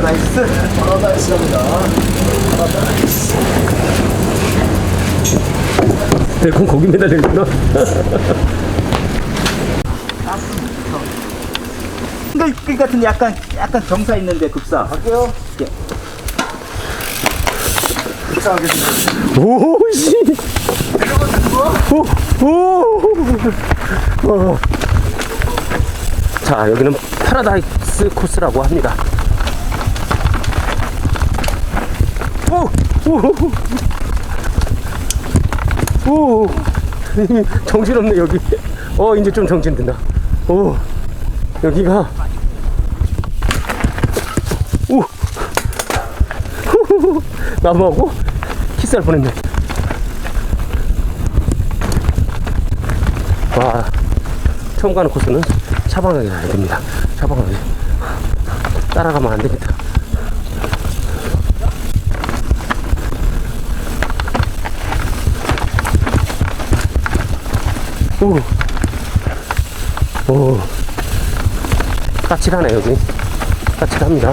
나이스. 바로 나이스랍니다 네, 그럼 거기 매달리구나. 싱글 같은 약간 약간 경사 있는데 급사. 갈게요. 예. 오씨자 어. 여기는 파라다이스 코스라고 합니다. 오, 오, 오. 정신없네, 여기. 어, 이제 좀 정신 든다. 오, 여기가. 오. 나무하고 키스할 뻔했네. 와, 처음 가는 코스는 차방하게 가야 됩니다. 차방하게. 따라가면 안 됩니다. 오, 오, 까칠하네, 여기. 까칠합니다.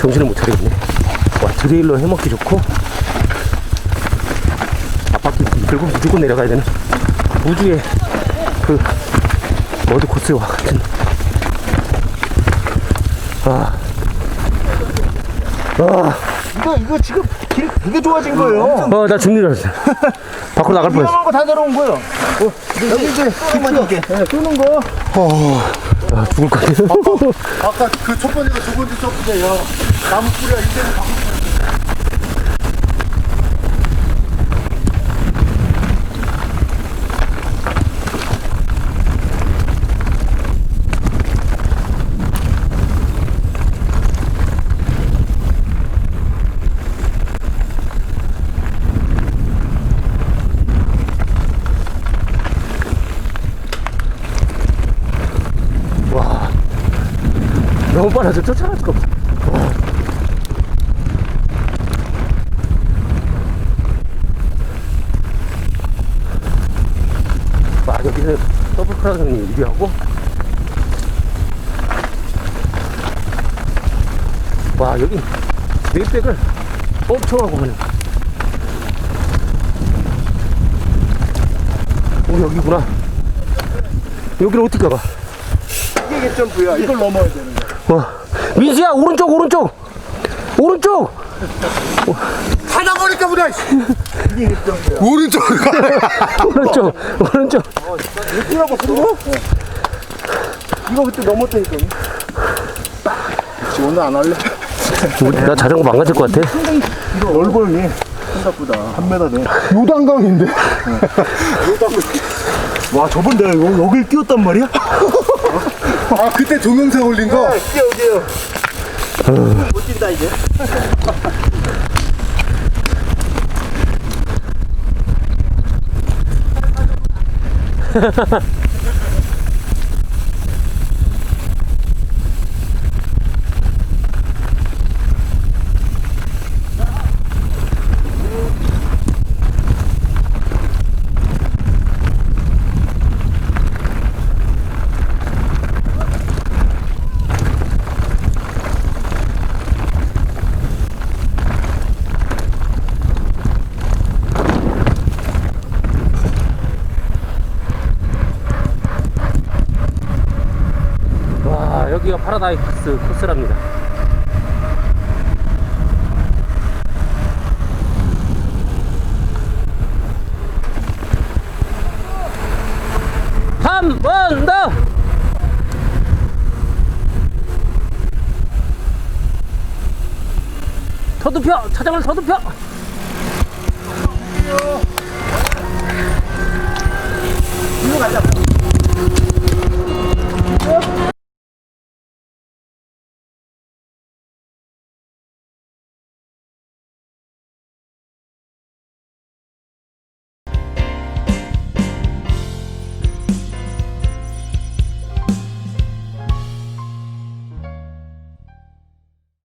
정신을 못 차리겠네. 와, 드레일러 해먹기 좋고, 앞바퀴 들고 무조건 내려가야 되는 우주의 그 머드 코스와 같은. 아, 아, 이거 이거 지금 길 되게 좋아진 거예요. 어, 나 죽는 줄 알았어. 밖으로 나갈 뻔했어. 위험한 거다 내려온 거예요. 어, 여기 이제 끄는 게 끄는 거. 아, 죽을 것 같아. 아까 그 첫 번째가 두 번째 서프대요. 나무 뿌리가 이제는 막 너무 빨라서 쫓아갈 수가 없어. 와. 와, 여기는 더블 크라운이 유리하고. 와, 여기 웨이백을 엄청 하고 가네. 오, 여기구나. 여기를 어떻게 가봐? 이게 점프야. 이걸 넘어야 되는 거. 와, 민수야 오른쪽 오른쪽 오른쪽 하다 보니까 보다. 오른쪽 오른쪽 그리고. 이거 그때 넘었다니까. 혹시 오늘 안 할래? 우리- 나 자전거 망가질 것 같아 이거 얼굴이 생각보다 한 메다 돼. 요단강인데. 와 저번 내가 여, 여길 뛰었단 말이야? 아 그때 동영상 올린 거. 뛰어 뛰어. 못 뛴다 이제. 와 여기가 파라다이스 코스랍니다 한 번 더! 서두표! 차장을 서두표! 이거 가자.